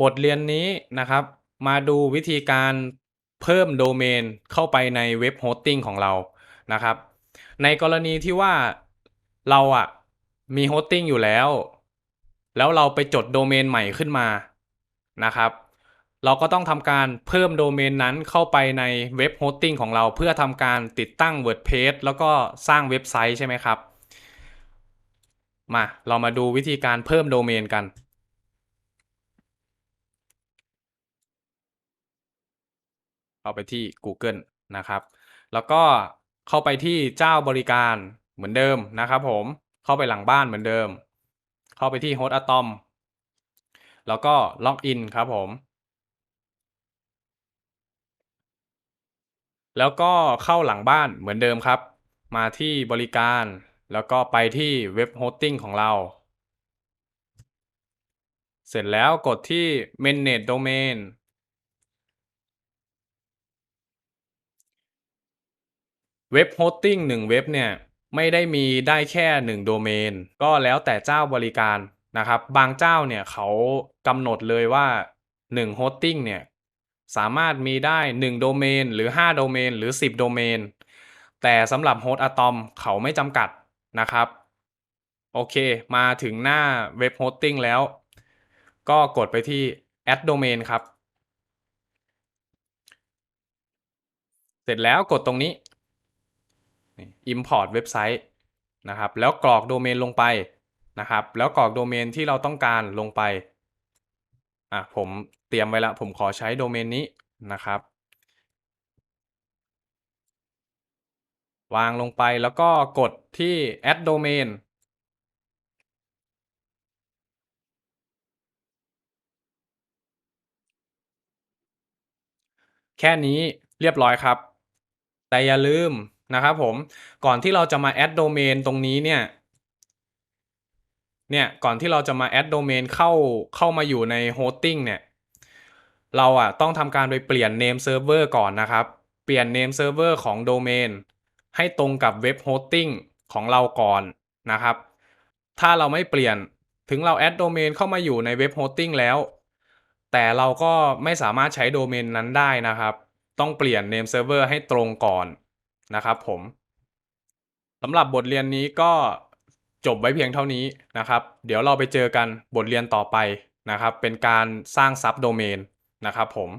บทเรียนนี้นะครับ มาดูวิธีการเพิ่มโดเมนเข้าไปในเว็บโฮสติ้งของเรานะครับ ในกรณีที่ว่าเราอะมีโฮสติ้งอยู่แล้ว แล้วเราไปจดโดเมนใหม่ขึ้นมานะครับ เราก็ต้องทำการเพิ่มโดเมนนั้นเข้าไปในเว็บโฮสติ้งของเราเพื่อทำการติดตั้ง WordPress แล้วก็สร้างเว็บไซต์ใช่ไหมครับ มาเรามาดูวิธีการเพิ่มโดเมนกัน เข้าไปที่ Google นะครับ แล้วก็เข้าไปที่เจ้าบริการเหมือนเดิมนะครับผม เข้าไปหลังบ้านเหมือนเดิม เข้าไปที่ Host Atom แล้วก็ล็อกอินครับผม แล้วก็เข้าหลังบ้านเหมือนเดิมครับ มาที่บริการ แล้วก็ไปที่เว็บโฮสติ้งของเรา เสร็จแล้วกดที่ Manage Domain เว็บโฮสติ้งหนึ่งเว็บเนี่ยไม่ได้มีได้แค่หนึ่งโดเมน ก็แล้วแต่เจ้าบริการนะครับ บางเจ้าเนี่ยเขากำหนดเลยว่า1โฮสติ้งเนี่ยสามารถมีได้1โดเมนหรือ5โดเมนหรือ 10โดเมน แต่สำหรับโฮสอะตอมเขาไม่จำกัดนะครับ โอเค มาถึงหน้าเว็บโฮสติ้งแล้ว ก็กดไปที่ add domain ครับ เสร็จแล้วกดตรงนี้ import เว็บไซต์นะครับ แล้วกรอกโดเมนลงไปนะครับ แล้วกรอกโดเมนที่เราต้องการลงไปอะผมเตรียมไว้แล้วผมขอใช้โดเมนนี้นะครับ วางลงไปแล้วก็กดที่ add domain แค่นี้เรียบร้อยครับ แต่อย่าลืม นะครับผมก่อนที่เราจะมา add domain ตรงนี้เนี่ยเนี่ยก่อนที่เราจะมา add domain เข้าเข้ามาอยู่ใน hosting เนี่ยเราอะต้องทำการไปเปลี่ยน name server ก่อนนะครับ เปลี่ยน name server ของ domain ให้ตรงกับเว็บ hosting ของเราก่อนนะครับ ถ้าเราไม่เปลี่ยนถึงเรา add domain เข้ามาอยู่ในเว็บ hosting แล้ว แต่เราก็ไม่สามารถใช้โดเมนนั้นได้นะครับ ต้องเปลี่ยน name server ให้ตรงก่อน นะครับผมสำหรับบทเรียนนี้ก็จบไว้เพียงเท่านี้นะครับ เดี๋ยวเราไปเจอกันบทเรียนต่อไปนะครับ เป็นการสร้างซับโดเมนนะครับผม